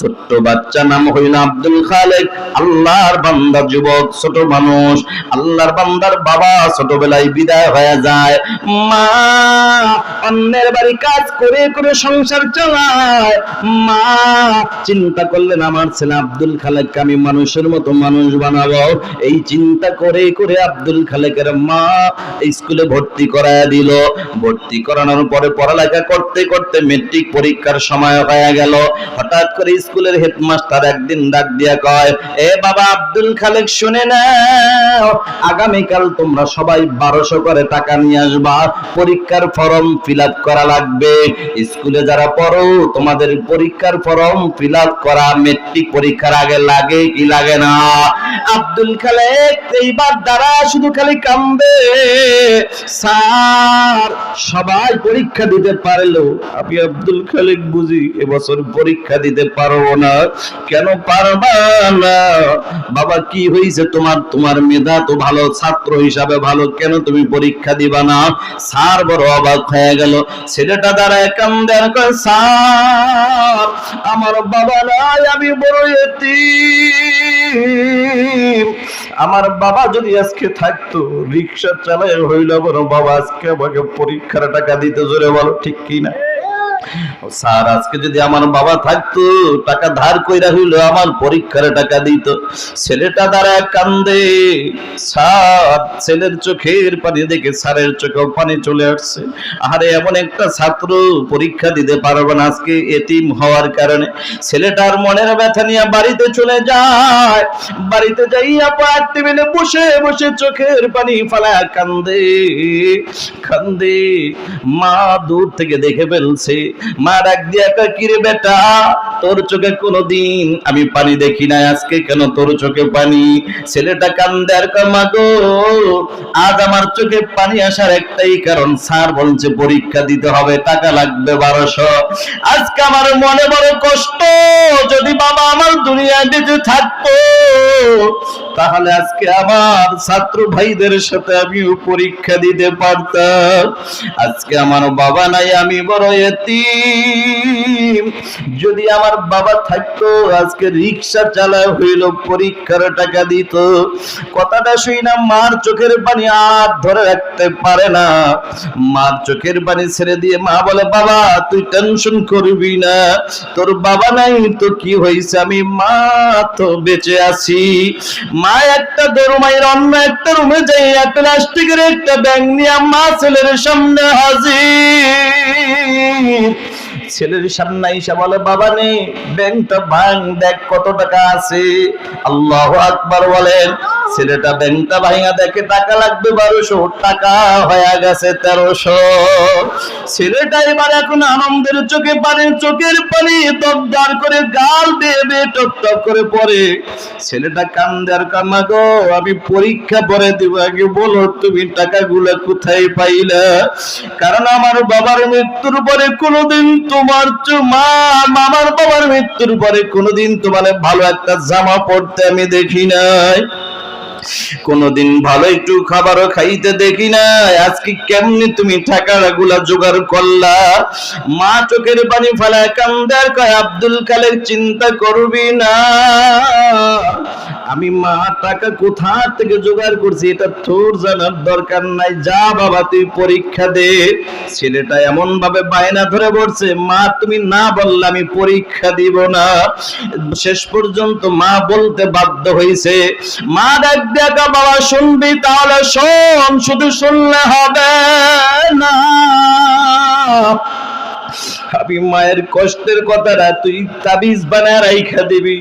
ছোট্ট বাচ্চা নাম হইল আব্দুল খালেক। আল্লাহর বান্দা যুবক, ছোট মানুষ। আল্লাহর বান্দার বাবা ছোটবেলায় বিদায় হয়ে যায়। মা অন্যের বাড়ি কাজ করে করে সংসার চালায়। মা চিন্তা করলেন, আমার ছেলে আব্দুল খালেককে আমি মানুষের মতো মানুষ বানাবো। এই চিন্তা করে করে আব্দুল খালেকের মা স্কুলে ভর্তি করায় দিল। ভর্তি করানোর পরে পড়ালেখা করতে করতে মেট্রিক পরীক্ষার সময় হয়ে গেল। হঠাৎ করে স্কুলের হেডমাস্টার একদিন ডাক দিয়া কয়, এ বাবা আব্দুল খালেক, শুনে নাও, আগামীকাল তোমরা সবাই বারোশো করে টাকা নিয়ে আসবা। পরীক্ষার ফর্ম ফিল করা লাগবে। স্কুলে যারা পড়ো, তোমাদের পরীক্ষার ফর্ম ফিল করা, মেট্রিক পরীক্ষার আগে লাগে কি লাগে না? আব্দুল খালেক, এইবার দ্বারা শুধু খালি কান্দে। স্যার, সবাই পরীক্ষা দিতে পারল। আমি আব্দুল খালেক বুঝি, এবছর পরীক্ষা দিতে পারব না। কেন পারবা না? বাবা, কি হয়েছে তোমার? তোমার মেধা তো ভালো, ছাত্র হিসাবে ভালো। কেন তুমি পরীক্ষা দিবা না? স্যার বড় অবাক হয়ে গেল। ছেলেটা দ্বারা কান্দে আর কয়, স্যার, আমার বাবা নাই, আমি বড় আমার বাবা যদি আজকে থাকতো, রিক্সা চালায় হইল বড় বাবা আজকে আমাকে পরীক্ষার টাকা দিতে, জোরে বলো, ঠিক কি না? স্যার, আজকে যদি আমার বাবা থাকতো, টাকা ধার কইরা হইল, আমার পরীক্ষার টাকা দিত। ছেলেটা কান্দে। স্যার, ছেলের চোখের পানি দেখে স্যারের পানি চলে আসছে। আরে, এমন একটা ছাত্র পরীক্ষা দিতে পারবে না আজকে এতিম হওয়ার কারণে। ছেলেটার মনের ব্যথা নিয়ে বাড়িতে চলে যায়। বাড়িতে যাইয়া পার টেবিলে বসে বসে চোখের পানি ফালা কান্দে। কান্দে। মা দূর থেকে দেখে ফেলছে। মা ডাক দিয়া কয়, কিরে বেটা তোর চোখে কোনোদিন আমি পানি দেখি নাই আজকে কেন তোর চোখে পানি? ছেলেটা কান্দে আর কয়, মা গো আজ আমার চোখে পানি আসার একটাই কারণ স্যার বলছে পরীক্ষা দিতে হবে টাকা লাগবে বারোশো। আজকে আমার মনে বড় কষ্ট যদি বাবা আমার দুনিয়া দিতে থাকতো তাহলে আজকে আমার ছাত্র ভাইদের সাথে আমিও পরীক্ষা দিতে পারতাম। আজকে আমার বাবা নাই, আমি বড় এতিম। যদি আমার বাবা থাকতো, আজকে রিক্সা চালা হইল, পরীক্ষার টাকা দিত। কথাটা শুই না, মার চোখের পানি আর ধরে রাখতে পারে না। মার চোখের পানি ছেড়ে দিয়ে মা বলে, বাবা, তুই টেনশন করবি না। তোর বাবা নাই, তো কি হয়েছে? আমি মা তো বেঁচে আছি। মা একটা দরমাইয়ের অন্য একটা রুমে একটা প্লাস্টিকের একটা নিয়ে মা ছেলের সামনে হাজির। ছেলের সামনে এসে বলে, বাবা নেই ব্যাংকটা ভাঙ, দেখ কত টাকা আছে। আল্লাহ আকবার বলেন ছেলেটা ব্যাংকটা ভাঙা দেখে টাকা লাগবে বারোশো, টাকা হয়ে গেছে তেরোশো। ছেলেটা এবার এখন আনন্দের চোখে পানি, চোখের পানি তকদার করে গাল বেয়ে টক টক করে পড়ে। ছেলেটা কান্দে আর কান্না গো, আমি পরীক্ষা পরে দিব, আগে বলো তুমি টাকাগুলো কোথায় পাইলা? কারণ আমার বাবার মৃত্যুর পরে কোনোদিন তোমার মা, মামার বাবার মৃত্যুর পরে কোনোদিন তোমার ভালো একটা জামা পরতে আমি দেখি নাই। কোনদিন ভালো একটু খাবারও খাইতে দেখি না আজকে কেমনি তুমি টাকাগুলা জোগাড় করলা? মা চোখের পানি ফেলায় কান্দার কয়, আব্দুল কালের চিন্তা করবি না। আমি মা, টাকা কোথা থেকে জোগাড় করছি? এটা তোর জানার দরকার নাই। যা বাবা, তুই পরীক্ষা দে। ছেলেটা এমন ভাবে বায়না ধরে পড়ছে মা, তুমি না বললে আমি পরীক্ষা দিব না। শেষ পর্যন্ত মা বলতে বাধ্য হয়েছে মা ডাক দেখা বাবা শুনবি তাহলে শোন শুধু শুনলে হবে না। আমি মায়ের কষ্টের কথাটা তুই তাবিজ বানায় রাইখা দিবি।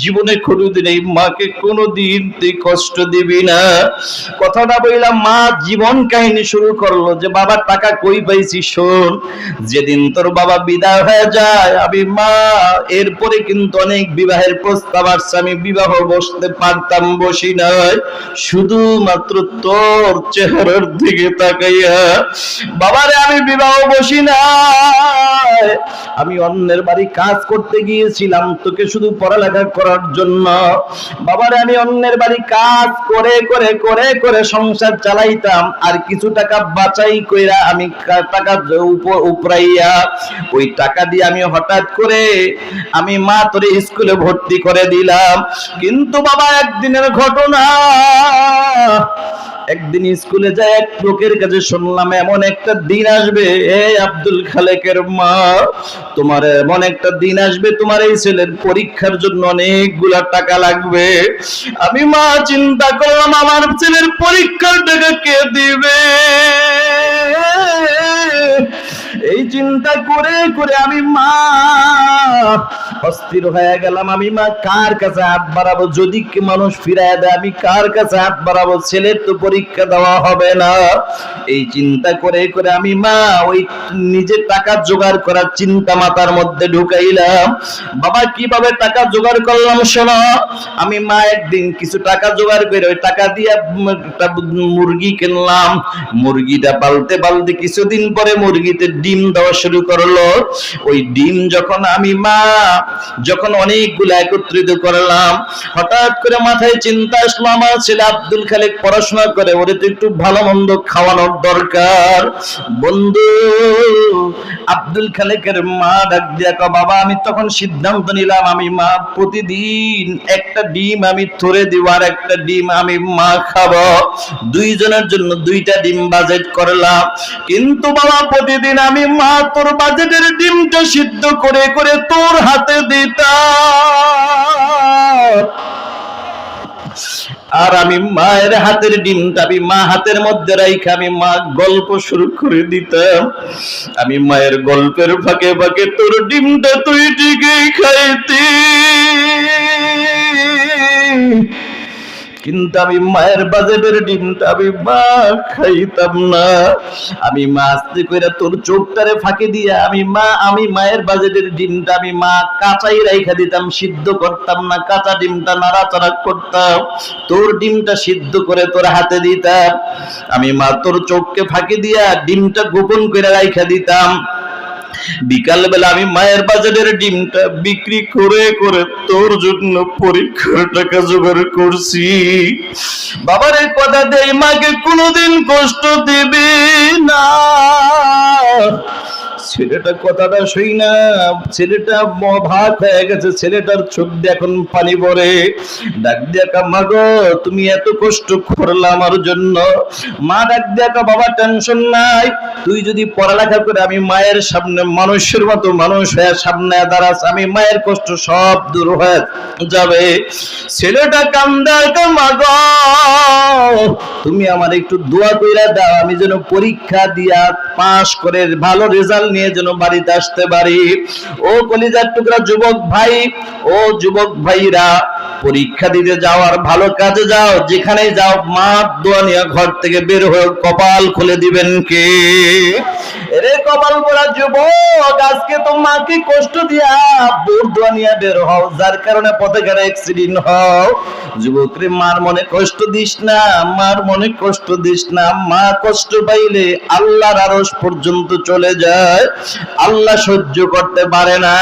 জীবনে কোনোদিন এই মাকে কোনোদিন তুই কষ্ট দিবি না। কথাটা বললাম, মা জীবন কাহিনী শুরু করল যে, বাবা, টাকা কই পাইছি শোন, যেদিন তোর বাবা বিদায় হয়ে যায়, আমি মা, এরপরে কিন্তু অনেক বিবাহের প্রস্তাব আসছে, আমি বিবাহ বসতে পারতাম, বসি নাই। শুধুমাত্র তোর চেহারার দিকে তাকাইয়া, বাবারে, আমি বিবাহ বসি না যায়। আমি অন্যের বাড়ি কাজ করতে গিয়েছিলাম, তোকে শুধু পড়ালেখা করার জন্য। বাবারে, আমি অন্যের বাড়ি কাজ করে করে করে করে সংসার চালাইতাম, আর কিছু টাকা বাঁচাই কইরা আমি টাকা উপ- উপরাইয়া ওই টাকা দিয়ে আমি হঠাৎ করে আমি মা তোরে স্কুলে ভর্তি করে দিলাম। কিন্তু বাবা, একদিনের ঘটনা একদিন স্কুলে যায়, এক লোকের কাছে শুনলাম, এমন একটা দিন আসবে এই আব্দুল খালেকের মা। তোমার এমন একটা দিন আসবে, তোমার এই ছেলের পরীক্ষার জন্য অনেকগুলা টাকা লাগবে। আমি মা, চিন্তা করলাম, আমার ছেলের পরীক্ষার টাকা কে দিবে? এই চিন্তা করে করে আমি মা অস্থির হয়ে গেলাম আমি মা, কার কাছে হাত বাড়াবো? যদি মানুষ ফিরায় দেয়, আমি কার কাছে হাত বাড়াবো? ছেলের তো পরীক্ষা দেওয়া হবে না। এই চিন্তা করে করে আমি মা, ওই নিজের টাকা জোগাড় করার চিন্তা মাথার মধ্যে ঢুকাইলাম। বাবা, কীভাবে টাকা জোগাড় করলাম শোনো? আমি মা, একদিন কিছু টাকা জোগাড় করে ওই টাকা দিয়ে মুরগি কিনলাম। মুরগিটা পালতে পালতে কিছুদিন পরে মুরগিতে ডিম দেওয়া শুরু করল। ওই ডিম যখন আমি মা, যখন অনেকগুলো একত্রিত করলাম, হঠাৎ করে মাথায় চিন্তা আসলো, আমার ছেলে আব্দুল খালেক পড়াশোনা করে, ওরে তো একটু ভালো মন্দ খাওয়ানোর দরকার। বন্ধু আব্দুল খালেকের মা ডাক দিয়া বাবা, আমি তখন সিদ্ধান্ত নিলাম, আমি মা, প্রতিদিন একটা ডিম আমি থরে দিব আর একটা ডিম আমি মা খাব। দুইজনের জন্য দুইটা ডিম বাজেট করলাম। কিন্তু বাবা, প্রতিদিন আমি মা, তোর বাজেটের ডিমটা সিদ্ধ করে করে তোর হাতে দিতাম। আর আমি মায়ের হাতের ডিমটা আমি মা হাতের মধ্যে রাইখা আমি মা গল্প শুরু করে দিতাম। আমি মায়ের গল্পের ফাঁকে ফাঁকে তোর ডিমটা তুই ঠিকই খাইতি। কিন্তু আমি মায়ের বাজেটের ডিমটা আমি মা, খাইতাম না। আমি মা আস্তে করে তোর চোখটারে ফাঁকি দিয়ে আমি মা, আমি মায়ের বাজেটের ডিমটা আমি মা, কাঁচাই রাইখা দিতাম, সিদ্ধ করতাম না, কাঁচা ডিমটা নাড়াচাড়া করতাম। তোর ডিমটা সিদ্ধ করে তোর হাতে দিতাম। আমি মা, তোর চোখকে ফাঁকি দিয়া ডিমটা গোপন করে রাইখা দিতাম। বিকাল বেলা আমি মায়ের বাজারের ডিমটা বিক্রি করে করে তোর জন্য পরীক্ষার টাকা জোগাড় করছি। বাবার এই কথা দেয় মাকে কোনোদিন কষ্ট দিবি না। ছেলেটা কথাটা শুই না। ছেলেটা ভাগ হয়ে গেছে। ছেলেটার চোখ দিয়ে এখন পানি পড়ে। ডাক দিয়া মা গো তুমি এত কষ্ট করলা আমার জন্য। মা ডাক দিয়া কা, বাবা টেনশন নাই। তুই যদি পড়ালেখা করে আমি মায়ের সামনে মানুষের মতো মানুষ হয়ে সামনে দাঁড়াস আমি মায়ের কষ্ট সব দূর হয়ে যাবে। ছেলেটা কান্দা মা গো তুমি আমার একটু দোয়া কইরা দাও। আমি যেন পরীক্ষা দিয়া পাশ করে ভালো রেজাল্ট নিয়ে যেন বাড়িতে আসতে পারি। ও কলিজার টুকরা যুবক ভাই, ও যুবক ভাইরা, পরীক্ষা দিতে যাওয়ার ভালো কাজে যাও। যেখানে যাও মা দোয়া নিয়ে ঘর থেকে বের হয়ে কপাল খুলে দিবেন কে? কপাল পরা যুবক, আজকে তো মাকে কষ্ট দিয়া বোর দোয়া নিয়ে বের হও, যার কারণে পথে ঘাটে অ্যাক্সিডেন্ট হও। যুবক রে, মার মনে কষ্ট দিস না, মার মনে কষ্ট দিস না, মা কষ্ট পাইলে আল্লাহর আরশ পর্যন্ত চলে যায়। আল্লাহ সহ্য করতে পারে না।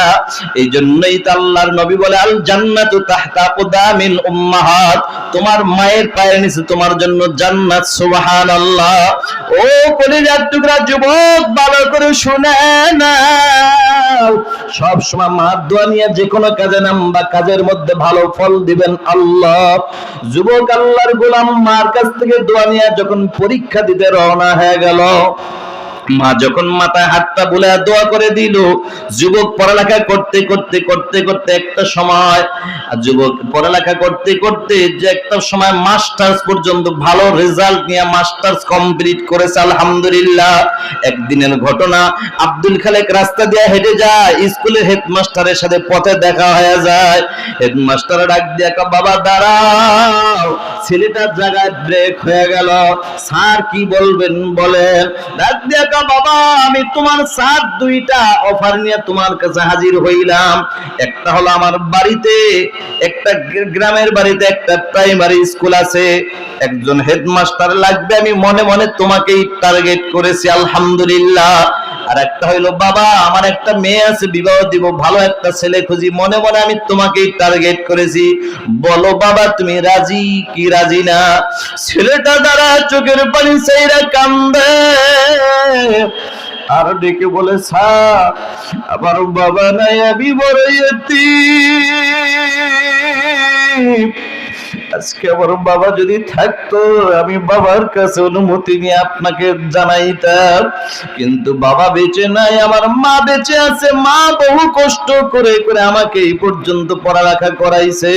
এই জন্যই তো আল্লাহর নবী বলে আল জান্নাতু তাহতা কুদামিল উম্মাহাত। তোমার মায়ের পায়ের নিচে তোমার জন্য জান্নাত, সুবহানাল্লাহ। ও কলিজার টুকরা যুবক, ভালো করে শুনে কাজে নামবা কাজের মধ্যে ভালো ফল দিবেন আল্লাহ। যুবক আল্লাহর গোলাম মার কাছ থেকে দোয়া নিয়ে যখন পরীক্ষা দিতে রওনা হয়ে গেল মা যখন মাথায় হাতটা বলে দোয়া করে দিল, যুবক পড়ালেখা করতে করতে করতে করতে একটা সময় যুবক পড়ালেখা করতে করতে যে একটা সময় মাস্টার্স পর্যন্ত ভালো রেজাল্ট নিয়ে মাস্টার্স কমপ্লিট করেছে, আলহামদুলিল্লাহ। একদিনের ঘটনা, আব্দুল খালেক রাস্তা দিয়ে হেঁটে যায় স্কুলের হেডমাস্টারের সাথে পথে দেখা হয়ে যায়। হেডমাস্টার ডাক দিয়ে বাবা, দাঁড়াও, ছেলেটার জায়গায় ব্রেক হয়ে গেল। স্যার কি বলবেন বলেন? ডাক দিয়ে আমি তোমার সাত দুইটা অফার নিয়ে তোমার কাছে হাজির হইলাম। একটা হলো আমার বাড়িতে, একটা গ্রামের বাড়িতে, একটা প্রাইমারি স্কুল আছে। একজন হেডমাস্টার লাগবে, আমি মনে মনে তোমাকেই টার্গেট করেছি, আলহামদুলিল্লাহ। আর একটা হইল, বাবা, আমার একটা মেয়ে আছে, বিবাহ দিব, ভালো একটা ছেলে খুঁজি, মনে মনে আমি তোমাকেই টার্গেট করেছি। বলো, বাবা, তুমি রাজি কি রাজি না? ছেলেটা দ্বারা চোখের পানি সেইরা কান্দে। আর ডেকে বলে স্যার আমার বাবা নাই, আমি বড়। আজকে আমার বাবা যদি থাকতো, আমি বাবার কাছে অনুমতি নিয়ে আপনাকে জানাইতাম। কিন্তু বাবা বেঁচে নাই, আমার মা বেঁচে আছে, মা বহু কষ্ট করে করে আমাকে এই পর্যন্ত পড়ালেখা করাইছে।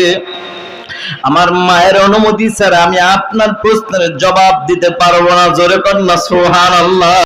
আমার মায়ের অনুমতি স্যার আমি আপনার প্রশ্নের জবাব দিতে পারব না, জোরে কন্যা সোহান আল্লাহ